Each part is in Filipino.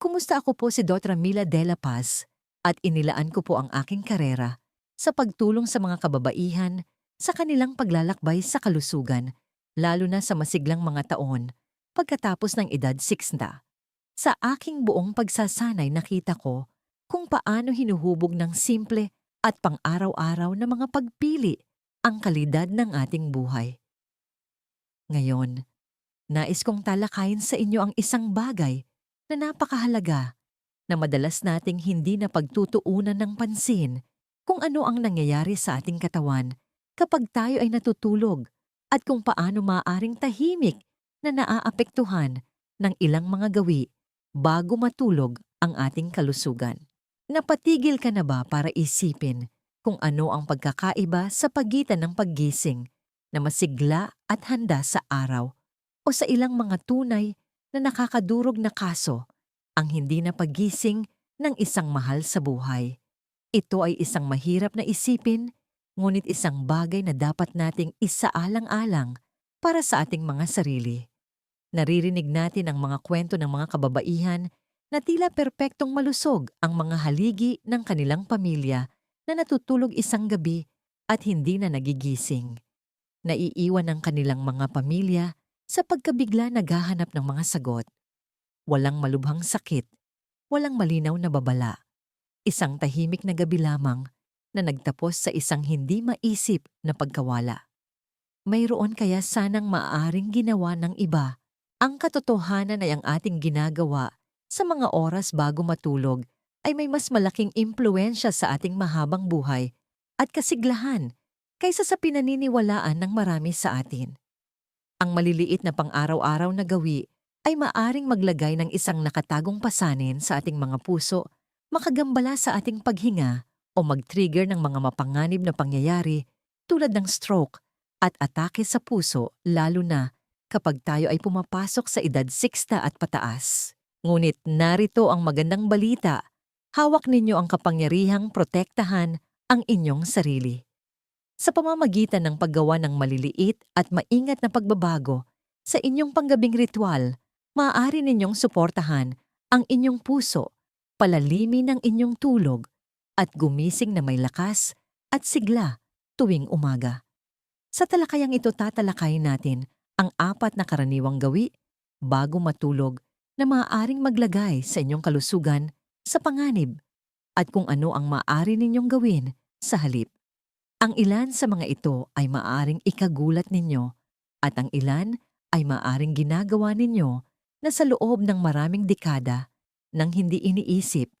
Kumusta ako po si Dr. Mila De La Paz at inilaan ko po ang aking karera sa pagtulong sa mga kababaihan sa kanilang paglalakbay sa kalusugan, lalo na sa masiglang mga taon pagkatapos ng edad 6 na. Sa aking buong pagsasanay nakita ko kung paano hinuhubog ng simple at pang-araw-araw na mga pagpili ang kalidad ng ating buhay. Ngayon, nais kong talakayin sa inyo ang isang bagay na napakahalaga na madalas nating hindi na pagtutuunan ng pansin kung ano ang nangyayari sa ating katawan kapag tayo ay natutulog at kung paano maaaring tahimik na naaapektuhan ng ilang mga gawi bago matulog ang ating kalusugan. Napatigil ka na ba para isipin kung ano ang pagkakaiba sa pagitan ng paggising na masigla at handa sa araw o sa ilang mga tunay na nakakadurog na kaso ang hindi na paggising ng isang mahal sa buhay. Ito ay isang mahirap na isipin, ngunit isang bagay na dapat nating isaalang-alang para sa ating mga sarili. Naririnig natin ang mga kwento ng mga kababaihan na tila perpektong malusog ang mga haligi ng kanilang pamilya na natutulog isang gabi at hindi na nagigising. Naiiwan ang kanilang mga pamilya sa pagkabigla naghahanap ng mga sagot. Walang malubhang sakit, walang malinaw na babala. Isang tahimik na gabi lamang na nagtapos sa isang hindi maisip na pagkawala. Mayroon kaya sanang maaaring ginawa ng iba. Ang katotohanan ay ang ating ginagawa sa mga oras bago matulog ay may mas malaking impluensya sa ating mahabang buhay at kasiglahan kaysa sa pinaniniwalaan ng marami sa atin. Ang maliliit na pang-araw-araw na gawi ay maaring maglagay ng isang nakatagong pasanin sa ating mga puso, makagambala sa ating paghinga o mag-trigger ng mga mapanganib na pangyayari tulad ng stroke at atake sa puso lalo na kapag tayo ay pumapasok sa edad 60 at pataas. Ngunit narito ang magandang balita. Hawak ninyo ang kapangyarihang protektahan ang inyong sarili. Sa pamamagitan ng paggawa ng maliliit at maingat na pagbabago sa inyong panggabing ritual, maaari ninyong suportahan ang inyong puso, palalimin ang inyong tulog, at gumising na may lakas at sigla tuwing umaga. Sa talakayang ito tatalakayin natin ang apat na karaniwang gawi bago matulog na maaaring maglagay sa inyong kalusugan sa panganib at kung ano ang maaari ninyong gawin sa halip. Ang ilan sa mga ito ay maaring ikagulat ninyo at ang ilan ay maaring ginagawa ninyo na sa loob ng maraming dekada nang hindi iniisip.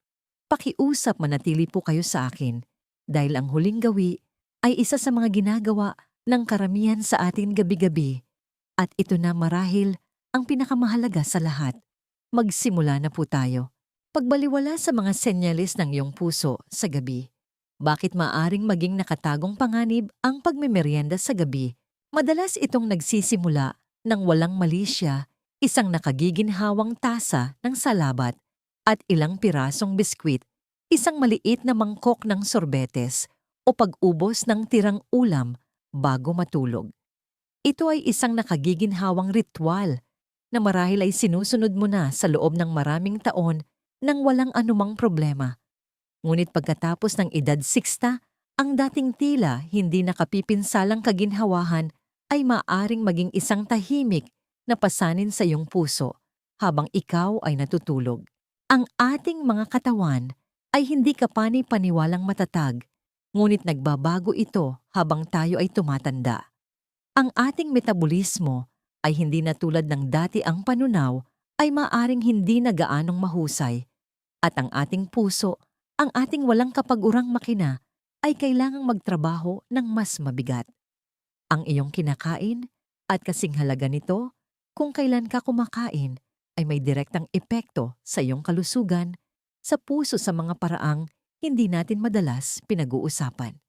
Pakiusap manatili po kayo sa akin dahil ang huling gawi ay isa sa mga ginagawa ng karamihan sa atin gabi-gabi at ito na marahil ang pinakamahalaga sa lahat. Magsimula na po tayo. Pagbaliwala sa mga senyalis ng iyong puso sa gabi. Bakit maaring maging nakatagong panganib ang pagmemeryenda sa gabi? Madalas itong nagsisimula ng walang malisya, isang nakagiginhawang tasa ng salabat at ilang pirasong biskwit, isang maliit na mangkok ng sorbetes o pag-ubos ng tirang ulam bago matulog. Ito ay isang nakagiginhawang ritual na marahil ay sinusunod mo na sa loob ng maraming taon nang walang anumang problema. Ngunit pagkatapos ng edad 60, ang dating tila hindi nakapipinsalang kaginhawahan ay maaring maging isang tahimik na pasanin sa iyong puso habang ikaw ay natutulog. Ang ating mga katawan ay hindi kapani-paniwalang matatag, ngunit nagbabago ito habang tayo ay tumatanda. Ang ating metabolismo ay hindi na tulad ng dati ang panunaw ay maaring hindi na gaanong mahusay at ang ating puso, ang ating walang kapag-urang makina ay kailangang magtrabaho ng mas mabigat. Ang iyong kinakain at kasing halaga nito kung kailan ka kumakain ay may direktang epekto sa iyong kalusugan, sa puso sa mga paraang hindi natin madalas pinag-uusapan.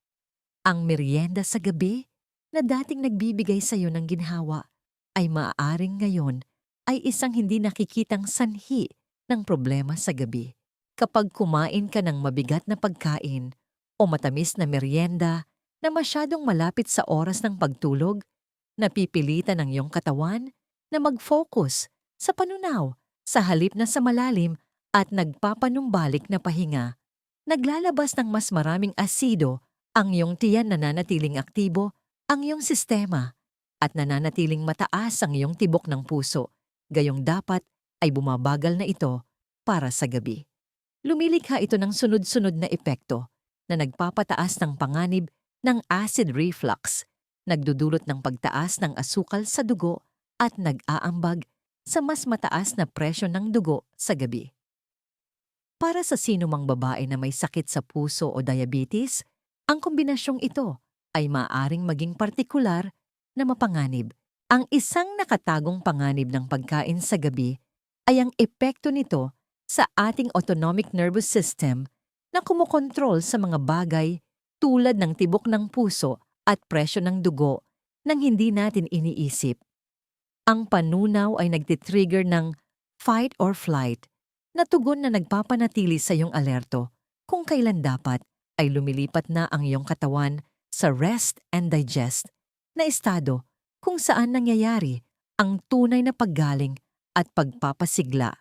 Ang merienda sa gabi na dating nagbibigay sa iyo ng ginhawa ay maaaring ngayon ay isang hindi nakikitang sanhi ng problema sa gabi. Kapag kumain ka ng mabigat na pagkain o matamis na merienda na masyadong malapit sa oras ng pagtulog, napipilitan ng iyong katawan na mag-focus sa panunaw sa halip na sa malalim at nagpapanumbalik na pahinga. Naglalabas ng mas maraming asido, ang iyong tiyan nananatiling aktibo, ang iyong sistema, at nananatiling mataas ang iyong tibok ng puso. Gayong dapat ay bumabagal na ito para sa gabi. Lumilikha ito ng sunod-sunod na epekto na nagpapataas ng panganib ng acid reflux, nagdudulot ng pagtaas ng asukal sa dugo at nag-aambag sa mas mataas na presyo ng dugo sa gabi. Para sa sinumang babae na may sakit sa puso o diabetes, ang kombinasyong ito ay maaring maging partikular na mapanganib. Ang isang nakatagong panganib ng pagkain sa gabi ay ang epekto nito sa ating autonomic nervous system na kumokontrol sa mga bagay tulad ng tibok ng puso at presyo ng dugo nang hindi natin iniisip. Ang panunaw ay nagtitrigger ng fight or flight na tugon na nagpapanatili sa iyong alerto kung kailan dapat ay lumilipat na ang iyong katawan sa rest and digest na estado kung saan nangyayari ang tunay na paggaling at pagpapasigla.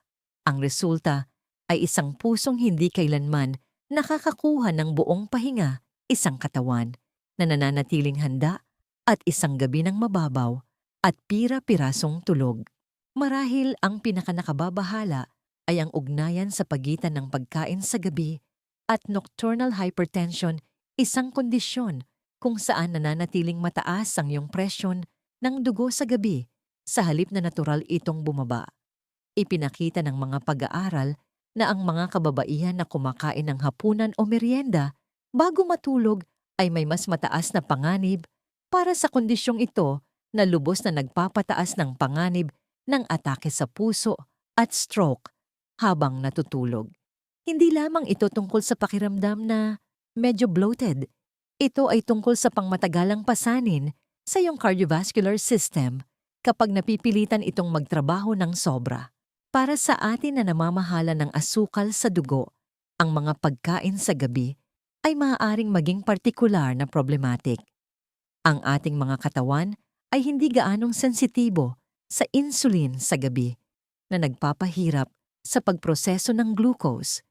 Ang resulta ay isang pusong hindi kailanman nakakakuha ng buong pahinga, isang katawan na nananatiling handa at isang gabi ng mababaw at pira-pirasong tulog. Marahil ang pinakanakababahala ay ang ugnayan sa pagitan ng pagkain sa gabi at nocturnal hypertension, isang kondisyon kung saan nananatiling mataas ang iyong presyon ng dugo sa gabi sa halip na natural itong bumaba. Ipinakita ng mga pag-aaral na ang mga kababaihan na kumakain ng hapunan o merienda bago matulog ay may mas mataas na panganib para sa kondisyong ito na lubos na nagpapataas ng panganib ng atake sa puso at stroke habang natutulog. Hindi lamang ito tungkol sa pakiramdam na medyo bloated. Ito ay tungkol sa pangmatagalang pasanin sa iyong cardiovascular system kapag napipilitan itong magtrabaho ng sobra. Para sa atin na namamahala ng asukal sa dugo, ang mga pagkain sa gabi ay maaaring maging partikular na problematic. Ang ating mga katawan ay hindi gaanong sensitibo sa insulin sa gabi na nagpapahirap sa pagproseso ng glucose.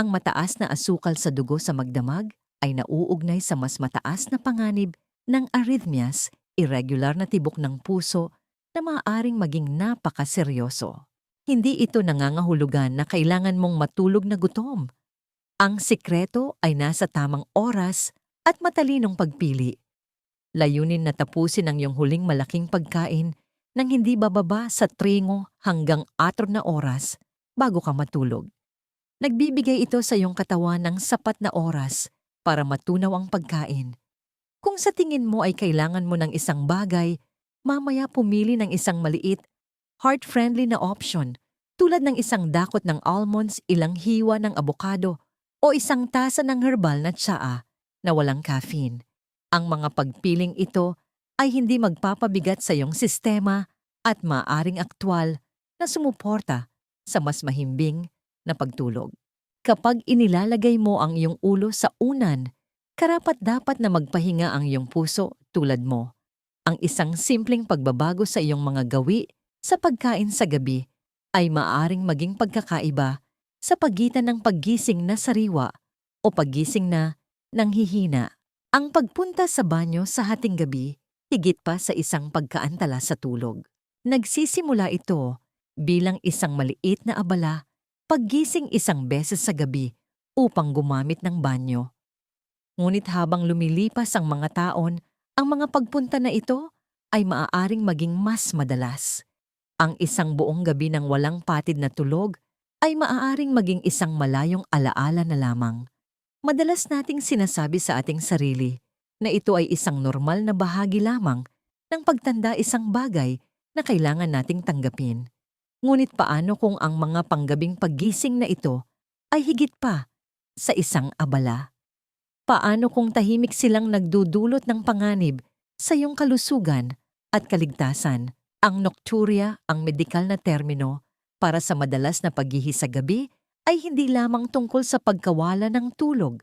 Ang mataas na asukal sa dugo sa magdamag ay nauugnay sa mas mataas na panganib ng arrhythmias, irregular na tibok ng puso na maaaring maging napakaseryoso. Hindi ito nangangahulugan na kailangan mong matulog na gutom. Ang sikreto ay nasa tamang oras at matalinong pagpili. Layunin na tapusin ang iyong huling malaking pagkain nang hindi bababa sa tringo hanggang atro na oras bago ka matulog. Nagbibigay ito sa iyong katawan ng sapat na oras para matunaw ang pagkain. Kung sa tingin mo ay kailangan mo ng isang bagay, mamaya pumili ng isang maliit, heart-friendly na option tulad ng isang dakot ng almonds, ilang hiwa ng abokado, o isang tasa ng herbal na tsaa na walang caffeine. Ang mga pagpiling ito ay hindi magpapabigat sa iyong sistema at maaring aktwal na sumuporta sa mas mahimbing na pagtulog. Kapag inilalagay mo ang iyong ulo sa unan, karapat dapat na magpahinga ang iyong puso tulad mo. Ang isang simpleng pagbabago sa iyong mga gawi sa pagkain sa gabi ay maaring maging pagkakaiba sa pagitan ng paggising na sariwa o paggising na nanghihina. Ang pagpunta sa banyo sa hating gabi, higit pa sa isang pagkaantala sa tulog. Nagsisimula ito bilang isang maliit na abala paggising isang beses sa gabi upang gumamit ng banyo. Ngunit habang lumilipas ang mga taon, ang mga pagpunta na ito ay maaaring maging mas madalas. Ang isang buong gabi ng walang patid na tulog ay maaaring maging isang malayong alaala na lamang. Madalas nating sinasabi sa ating sarili na ito ay isang normal na bahagi lamang ng pagtanda isang bagay na kailangan nating tanggapin. Ngunit paano kung ang mga panggabing paggising na ito ay higit pa sa isang abala? Paano kung tahimik silang nagdudulot ng panganib sa iyong kalusugan at kaligtasan? Ang nocturia, ang medikal na termino para sa madalas na paghihi sa gabi, ay hindi lamang tungkol sa pagkawala ng tulog.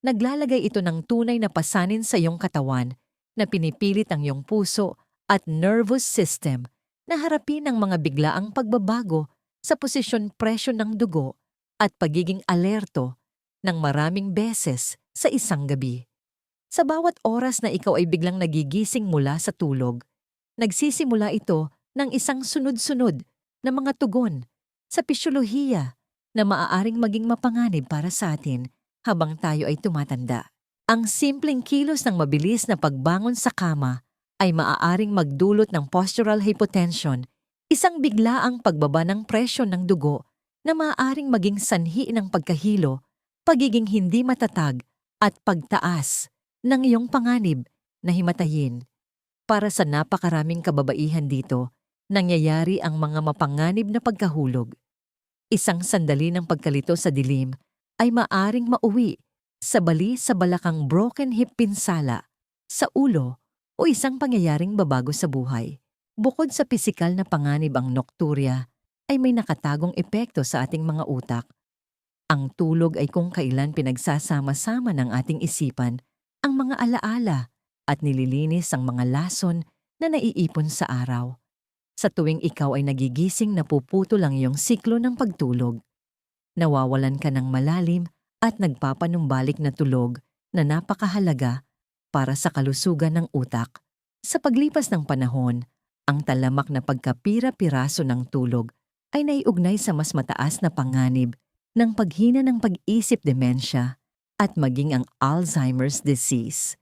Naglalagay ito ng tunay na pasanin sa iyong katawan na pinipilit ang iyong puso at nervous system na harapin ang mga biglaang pagbabago sa posisyon presyo ng dugo at pagiging alerto ng maraming beses sa isang gabi. Sa bawat oras na ikaw ay biglang nagigising mula sa tulog, nagsisimula ito ng isang sunod-sunod na mga tugon sa pisyolohiya na maaaring maging mapanganib para sa atin habang tayo ay tumatanda. Ang simpleng kilos ng mabilis na pagbangon sa kama ay maaaring magdulot ng postural hypotension, isang biglaang pagbaba ng presyon ng dugo na maaaring maging sanhi ng pagkahilo, pagiging hindi matatag at pagtaas ng iyong panganib na himatayin. Para sa napakaraming kababaihan dito, nangyayari ang mga mapanganib na pagkahulog. Isang sandali ng pagkalito sa dilim ay maaring mauwi sa bali sa balakang broken hip pinsala, sa ulo o isang pangyayaring babago sa buhay. Bukod sa pisikal na panganib ang nocturia, ay may nakatagong epekto sa ating mga utak. Ang tulog ay kung kailan pinagsasama-sama ng ating isipan ang mga alaala at nililinis ang mga lason na naiipon sa araw. Sa tuwing ikaw ay nagigising napuputo lang iyong siklo ng pagtulog. Nawawalan ka ng malalim at nagpapanumbalik na tulog na napakahalaga para sa kalusugan ng utak. Sa paglipas ng panahon, ang talamak na pagkapira-piraso ng tulog ay naiugnay sa mas mataas na panganib ng paghina ng pag-isip demensya at maging ang Alzheimer's disease.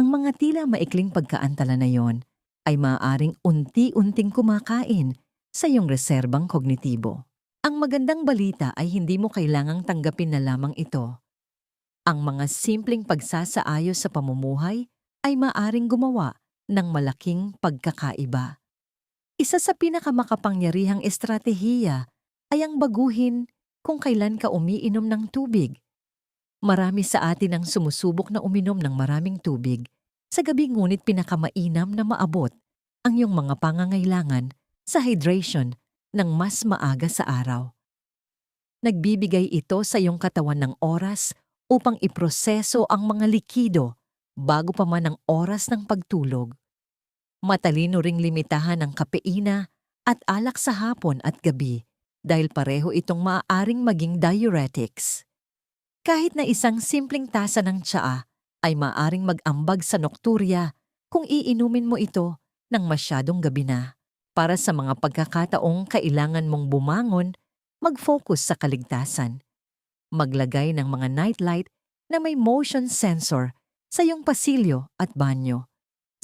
Ang mga tila maikling pagkaantala na yon ay maaaring unti-unting kumakain sa iyong reserbang kognitibo. Ang magandang balita ay hindi mo kailangang tanggapin na lamang ito. Ang mga simpleng pagsasaayos sa pamumuhay ay maaring gumawa ng malaking pagkakaiba. Isa sa pinakamakapangyarihang estratehiya ay ang baguhin kung kailan ka umiinom ng tubig. Marami sa atin ang sumusubok na uminom ng maraming tubig sa gabi ngunit pinakamainam na maabot ang iyong mga pangangailangan sa hydration ng mas maaga sa araw. Nagbibigay ito sa iyong katawan ng oras upang iproseso ang mga likido bago pa man ang oras ng pagtulog. Matalino ring limitahan ang kapeina at alak sa hapon at gabi dahil pareho itong maaaring maging diuretics. Kahit na isang simpleng tasa ng tsaa ay maaaring mag-ambag sa nokturya kung iinumin mo ito ng masyadong gabi na. Para sa mga pagkakataong kailangan mong bumangon, mag-focus sa kaligtasan. Maglagay ng mga nightlight na may motion sensor sa iyong pasilyo at banyo.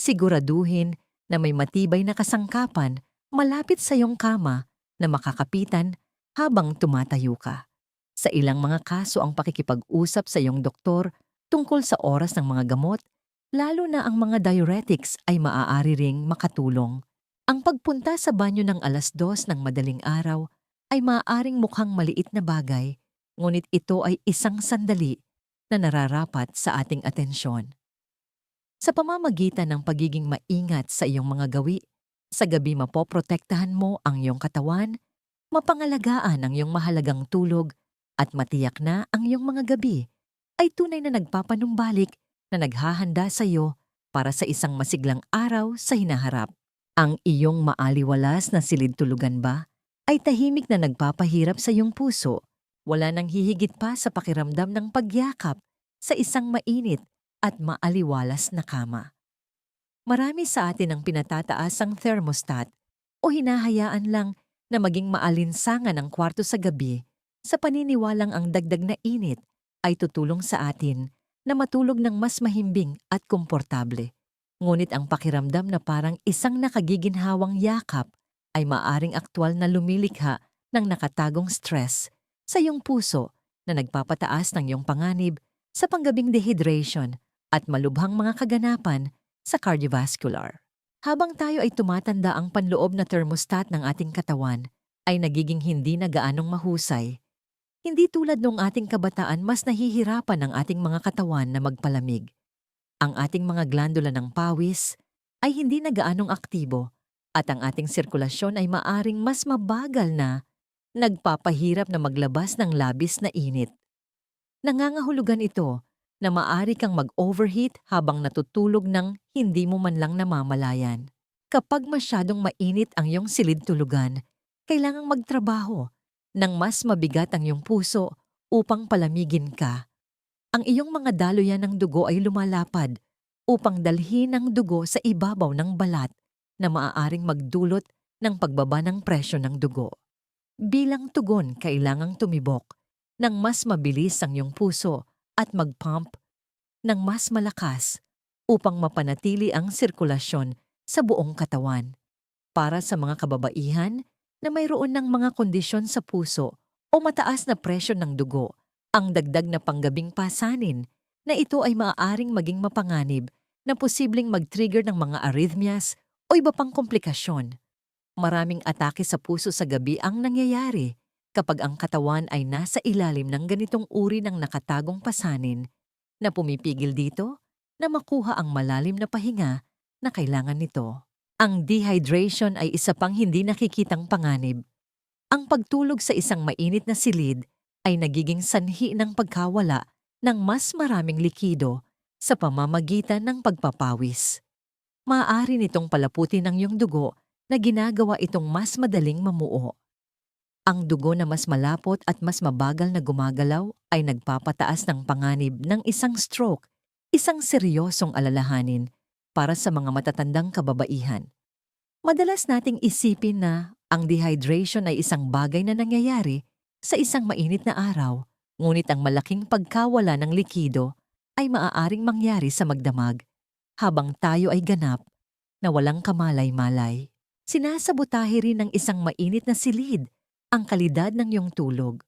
Siguraduhin na may matibay na kasangkapan malapit sa iyong kama na makakapitan habang tumatayo ka. Sa ilang mga kaso ang pakikipag-usap sa iyong doktor tungkol sa oras ng mga gamot, lalo na ang mga diuretics ay maaari ring makatulong. Ang pagpunta sa banyo ng alas dos ng madaling araw ay maaaring mukhang maliit na bagay, ngunit ito ay isang sandali na nararapat sa ating atensyon. Sa pamamagitan ng pagiging maingat sa iyong mga gawi, sa gabi mapoprotektahan mo ang iyong katawan, mapangalagaan ang iyong mahalagang tulog, at matiyak na ang iyong mga gabi ay tunay na nagpapanumbalik na naghahanda sa iyo para sa isang masiglang araw sa hinaharap. Ang iyong maaliwalas na silid tulugan ba ay tahimik na nagpapahirap sa iyong puso. Wala nang hihigit pa sa pakiramdam ng pagyakap sa isang mainit at maaliwalas na kama. Marami sa atin ang pinatataas ang thermostat o hinahayaan lang na maging maalinsangan ang kwarto sa gabi sa paniniwalang ang dagdag na init ay tutulong sa atin na matulog ng mas mahimbing at komportable. Ngunit ang pakiramdam na parang isang nakagiginhawang yakap ay maaring aktwal na lumilikha ng nakatagong stress sa iyong puso na nagpapataas ng iyong panganib sa panggabing dehydration at malubhang mga kaganapan sa cardiovascular. Habang tayo ay tumatanda ang panloob na thermostat ng ating katawan ay nagiging hindi na gaanong mahusay. Hindi tulad nung ating kabataan mas nahihirapan ang ating mga katawan na magpalamig ang ating mga glandula ng pawis ay hindi na gaanong aktibo at ang ating sirkulasyon ay maaring mas mabagal na nagpapahirap na maglabas ng labis na init. Nangangahulugan ito na maari kang mag-overheat habang natutulog ng hindi mo man lang namamalayan. Kapag masyadong mainit ang iyong silid tulugan, kailangang magtrabaho ng mas mabigat ang iyong puso upang palamigin ka. Ang iyong mga daluyan ng dugo ay lumalapad upang dalhin ang dugo sa ibabaw ng balat na maaaring magdulot ng pagbaba ng presyo ng dugo. Bilang tugon, kailangang tumibok ng mas mabilis ang iyong puso at mag-pump ng mas malakas upang mapanatili ang sirkulasyon sa buong katawan. Para sa mga kababaihan na mayroon ng mga kondisyon sa puso o mataas na presyo ng dugo, ang dagdag na panggabing pasanin na ito ay maaaring maging mapanganib na posibleng mag-trigger ng mga arrhythmias o iba pang komplikasyon. Maraming atake sa puso sa gabi ang nangyayari kapag ang katawan ay nasa ilalim ng ganitong uri ng nakatagong pasanin na pumipigil dito na makuha ang malalim na pahinga na kailangan nito. Ang dehydration ay isa pang hindi nakikitang panganib. Ang pagtulog sa isang mainit na silid ay nagiging sanhi ng pagkawala ng mas maraming likido sa pamamagitan ng pagpapawis. Maaari nitong palaputin ang iyong dugo na ginagawa itong mas madaling mamuo. Ang dugo na mas malapot at mas mabagal na gumagalaw ay nagpapataas ng panganib ng isang stroke, isang seryosong alalahanin para sa mga matatandang kababaihan. Madalas nating isipin na ang dehydration ay isang bagay na nangyayari sa isang mainit na araw, ngunit ang malaking pagkawala ng likido ay maaaring mangyari sa magdamag habang tayo ay ganap na walang kamalay-malay. Sinasabotahe rin ng isang mainit na silid ang kalidad ng iyong tulog.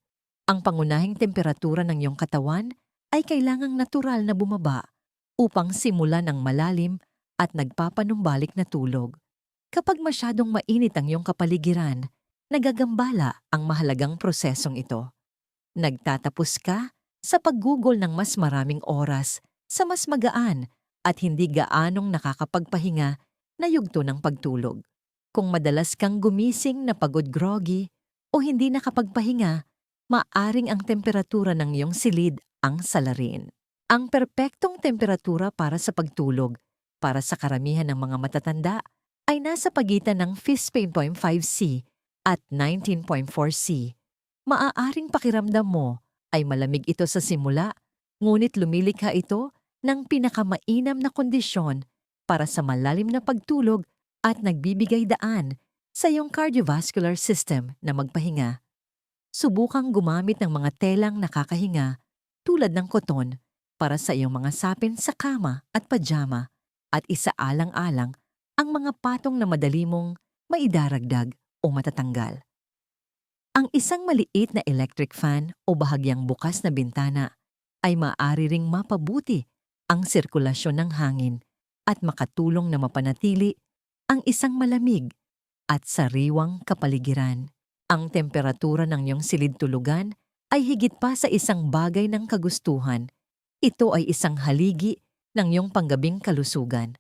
Ang pangunahing temperatura ng iyong katawan ay kailangang natural na bumaba upang simulan ng malalim at nagpapanumbalik na tulog. Kapag masyadong mainit ang iyong kapaligiran, nagagambala ang mahalagang prosesong ito. Nagtatapos ka sa paggugol ng mas maraming oras sa mas magaan at hindi gaanong nakakapagpahinga na yugto ng pagtulog. Kung madalas kang gumising na pagod groggy o hindi nakapagpahinga, maaring ang temperatura ng iyong silid ang salarin. Ang perpektong temperatura para sa pagtulog para sa karamihan ng mga matatanda ay nasa pagitan ng 15.5C at 19.4C. Maaaring pakiramdam mo ay malamig ito sa simula, ngunit lumilikha ito ng pinakamainam na kondisyon para sa malalim na pagtulog at nagbibigay daan sa iyong cardiovascular system na magpahinga. Subukang gumamit ng mga telang nakakahinga tulad ng koton para sa iyong mga sapin sa kama at pajama at isaalang-alang ang mga patong na madali mong maidaragdag o matatanggal. Ang isang maliit na electric fan o bahagyang bukas na bintana ay maaari ring mapabuti ang sirkulasyon ng hangin at makatulong na mapanatili ang isang malamig at sariwang kapaligiran. Ang temperatura ng iyong silid tulugan ay higit pa sa isang bagay ng kagustuhan. Ito ay isang haligi ng iyong panggabing kalusugan.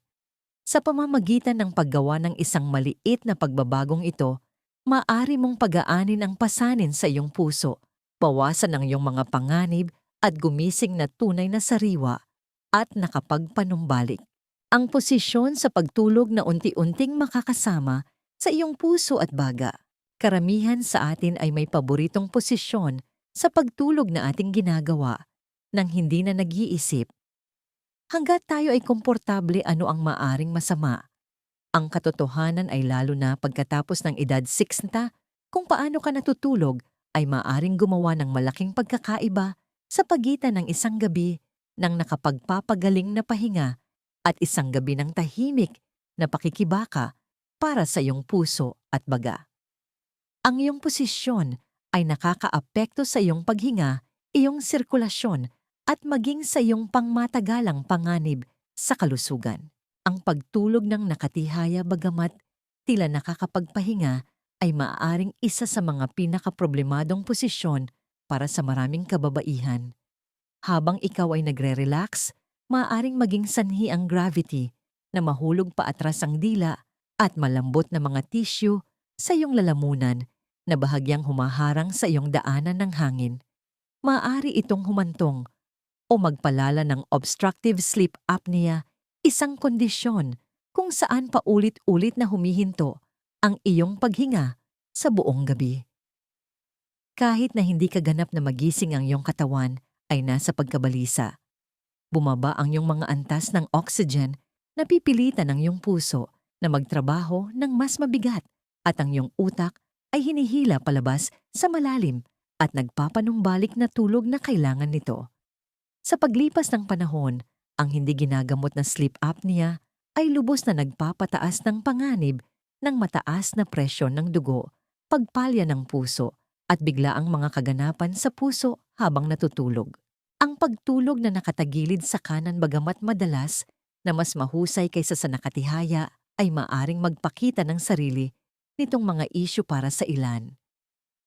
Sa pamamagitan ng paggawa ng isang maliit na pagbabagong ito, maaari mong pagaanin ang pasanin sa iyong puso, bawasan ang iyong mga panganib at gumising na tunay na sariwa at nakapagpanumbalik. Ang posisyon sa pagtulog na unti-unting makakasama sa iyong puso at baga. Karamihan sa atin ay may paboritong posisyon sa pagtulog na ating ginagawa nang hindi na nag-iisip. Hanggat tayo ay komportable ano ang maaring masama. Ang katotohanan ay lalo na pagkatapos ng edad 60 kung paano ka natutulog ay maaring gumawa ng malaking pagkakaiba sa pagitan ng isang gabi ng nakapagpapagaling na pahinga at isang gabi ng tahimik na pakikibaka para sa iyong puso at baga. Ang iyong posisyon ay nakakaapekto sa iyong paghinga, iyong sirkulasyon at maging sa iyong pangmatagalang panganib sa kalusugan. Ang pagtulog ng nakatihaya bagamat tila nakakapagpahinga ay maaaring isa sa mga pinakaproblemadong posisyon para sa maraming kababaihan. Habang ikaw ay nagre-relax, maaaring maging sanhi ang gravity na mahulog pa atras ang dila at malambot na mga tissue sa iyong lalamunan na bahagyang humaharang sa iyong daanan ng hangin. Maaari itong humantong o magpalala ng obstructive sleep apnea, isang kondisyon kung saan paulit-ulit na humihinto ang iyong paghinga sa buong gabi. Kahit na hindi ka ganap na magising ang iyong katawan ay nasa pagkabalisa. Bumaba ang iyong mga antas ng oxygen na pipilitan ng iyong puso na magtrabaho ng mas mabigat at ang iyong utak ay hinihila palabas sa malalim at nagpapanumbalik na tulog na kailangan nito. Sa paglipas ng panahon, ang hindi ginagamot na sleep apnea ay lubos na nagpapataas ng panganib ng mataas na presyon ng dugo, pagpalya ng puso, at bigla ang mga kaganapan sa puso habang natutulog. Ang pagtulog na nakatagilid sa kanan bagamat madalas na mas mahusay kaysa sa nakatihaya ay maaring magpakita ng sarili nitong mga isyu para sa ilan.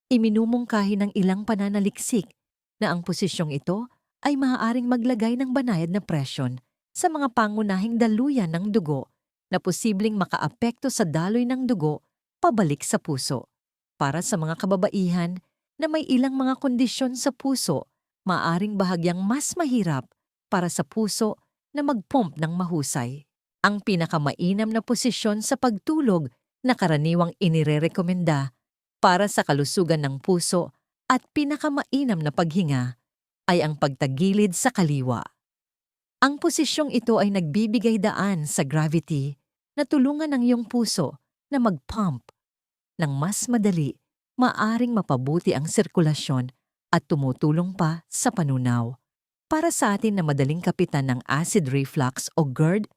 Iminumungkahi ng ilang pananaliksik na ang posisyong ito ay maaaring maglagay ng banayad na presyon sa mga pangunahing daluyan ng dugo na posibleng makaapekto sa daloy ng dugo pabalik sa puso. Para sa mga kababaihan na may ilang mga kondisyon sa puso, maaring bahagyang mas mahirap para sa puso na magpump ng mahusay. Ang pinakamainam na posisyon sa pagtulog na karaniwang inirerekomenda para sa kalusugan ng puso at pinakamainam na paghinga ay ang pagtagilid sa kaliwa. Ang posisyong ito ay nagbibigay daan sa gravity na tulungan ng iyong puso na mag-pump ng mas madali, maaring mapabuti ang sirkulasyon at tumutulong pa sa panunaw. Para sa atin na madaling kapitan ng acid reflux o GERD,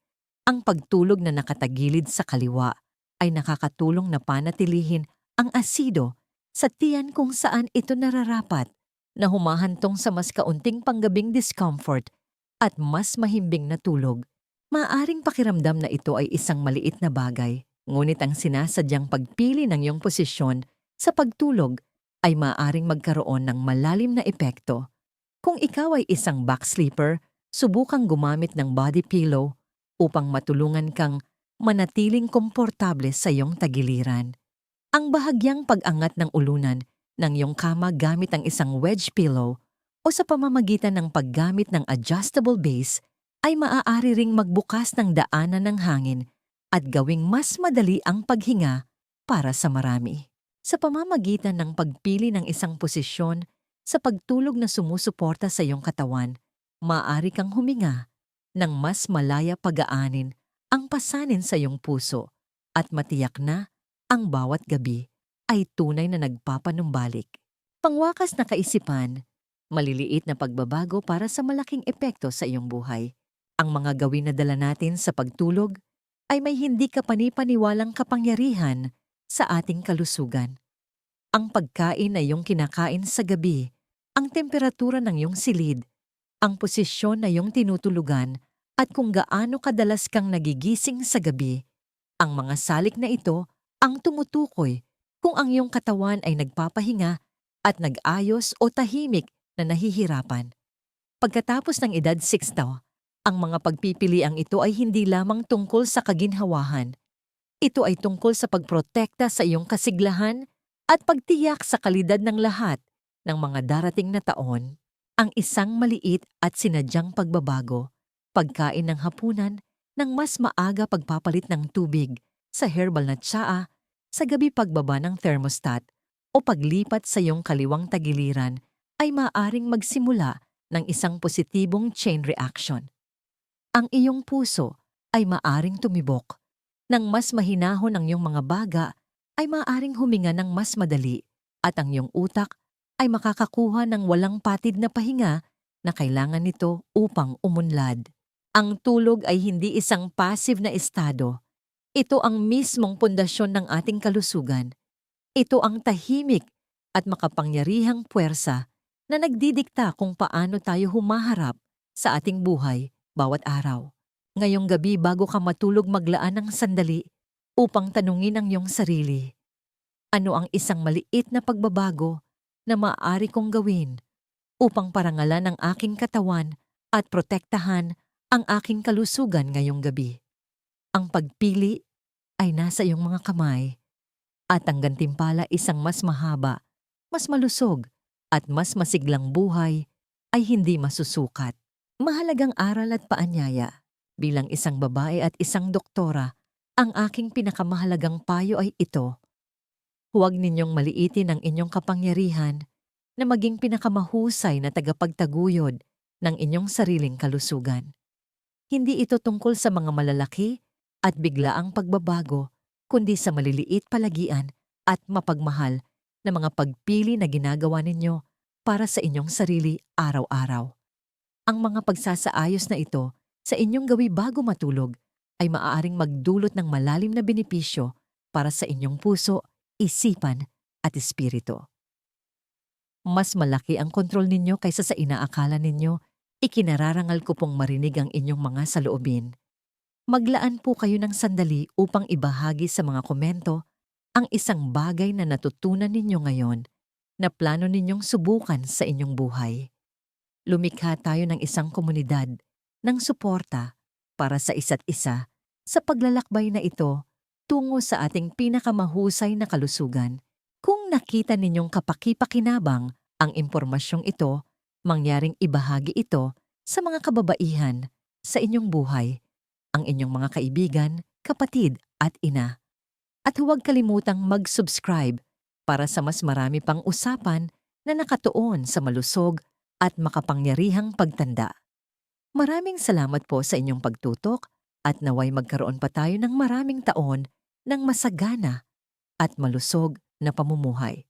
ang pagtulog na nakatagilid sa kaliwa ay nakakatulong na panatilihin ang asido sa tiyan kung saan ito nararapat na humahantong sa mas kaunting panggabing discomfort at mas mahimbing na tulog. Maaring pakiramdam na ito ay isang maliit na bagay, ngunit ang sinasadyang pagpili ng iyong posisyon sa pagtulog ay maaring magkaroon ng malalim na epekto. Kung ikaw ay isang back sleeper, subukang gumamit ng body pillow upang matulungan kang manatiling komportable sa iyong tagiliran. Ang bahagyang pag-angat ng ulunan ng iyong kama gamit ang isang wedge pillow o sa pamamagitan ng paggamit ng adjustable base ay maaari ring magbukas ng daanan ng hangin at gawing mas madali ang paghinga para sa marami. Sa pamamagitan ng pagpili ng isang posisyon sa pagtulog na sumusuporta sa iyong katawan, maaari kang huminga ng mas malaya pagaanin ang pasanin sa iyong puso at matiyak na ang bawat gabi ay tunay na nagpapanumbalik. Pangwakas na kaisipan, maliliit na pagbabago para sa malaking epekto sa iyong buhay. Ang mga gawin na dala natin sa pagtulog ay may hindi kapanipaniwalang kapangyarihan sa ating kalusugan. Ang pagkain na iyong kinakain sa gabi, ang temperatura ng iyong silid, ang posisyon na iyong tinutulugan at kung gaano kadalas kang nagigising sa gabi. Ang mga salik na ito ang tumutukoy kung ang iyong katawan ay nagpapahinga at nag-ayos o tahimik na nahihirapan. Pagkatapos ng edad 60, ang mga pagpipiliang ito ay hindi lamang tungkol sa kaginhawahan. Ito ay tungkol sa pagprotekta sa iyong kasiglahan at pagtiyak sa kalidad ng lahat ng mga darating na taon. Ang isang maliit at sinadyang pagbabago, pagkain ng hapunan, ng mas maaga pagpapalit ng tubig sa herbal na tsaa, sa gabi pagbaba ng thermostat o paglipat sa iyong kaliwang tagiliran ay maaring magsimula ng isang positibong chain reaction. Ang iyong puso ay maaring tumibok. Nang mas mahinahon ang iyong mga baga, ay maaring huminga ng mas madali at ang iyong utak ay makakakuha ng walang patid na pahinga na kailangan nito upang umunlad. Ang tulog ay hindi isang passive na estado. Ito ang mismong pundasyon ng ating kalusugan. Ito ang tahimik at makapangyarihang puwersa na nagdidikta kung paano tayo humaharap sa ating buhay bawat araw. Ngayong gabi bago ka matulog maglaan ng sandali upang tanungin ang iyong sarili. Ano ang isang maliit na pagbabago na maaari kong gawin upang parangalan ang aking katawan at protektahan ang aking kalusugan ngayong gabi. Ang pagpili ay nasa iyong mga kamay at ang gantimpala isang mas mahaba, mas malusog at mas masiglang buhay ay hindi masusukat. Mahalagang aral at paanyaya. Bilang isang babae at isang doktora, ang aking pinakamahalagang payo ay ito. Huwag ninyong maliitin ang inyong kapangyarihan na maging pinakamahusay na tagapagtaguyod ng inyong sariling kalusugan. Hindi ito tungkol sa mga malalaki at biglaang pagbabago, kundi sa maliliit palagian at mapagmahal na mga pagpili na ginagawa ninyo para sa inyong sarili araw-araw. Ang mga pagsasaayos na ito sa inyong gawi bago matulog ay maaaring magdulot ng malalim na benepisyo para sa inyong puso, isipan at espiritu. Mas malaki ang kontrol ninyo kaysa sa inaakala ninyo, ikinararangal ko pong marinig ang inyong mga saloobin. Maglaan po kayo ng sandali upang ibahagi sa mga komento ang isang bagay na natutunan ninyo ngayon na plano ninyong subukan sa inyong buhay. Lumikha tayo ng isang komunidad ng suporta para sa isa't isa sa paglalakbay na ito tungo sa ating pinakamahusay na kalusugan. Kung nakita ninyong kapaki-pakinabang ang impormasyong ito, mangyaring ibahagi ito sa mga kababaihan sa inyong buhay, ang inyong mga kaibigan, kapatid at ina. At huwag kalimutang mag-subscribe para sa mas marami pang usapan na nakatuon sa malusog at makapangyarihang pagtanda. Maraming salamat po sa inyong pagtutok at naway magkaroon pa tayo ng maraming taon ng masagana at malusog na pamumuhay.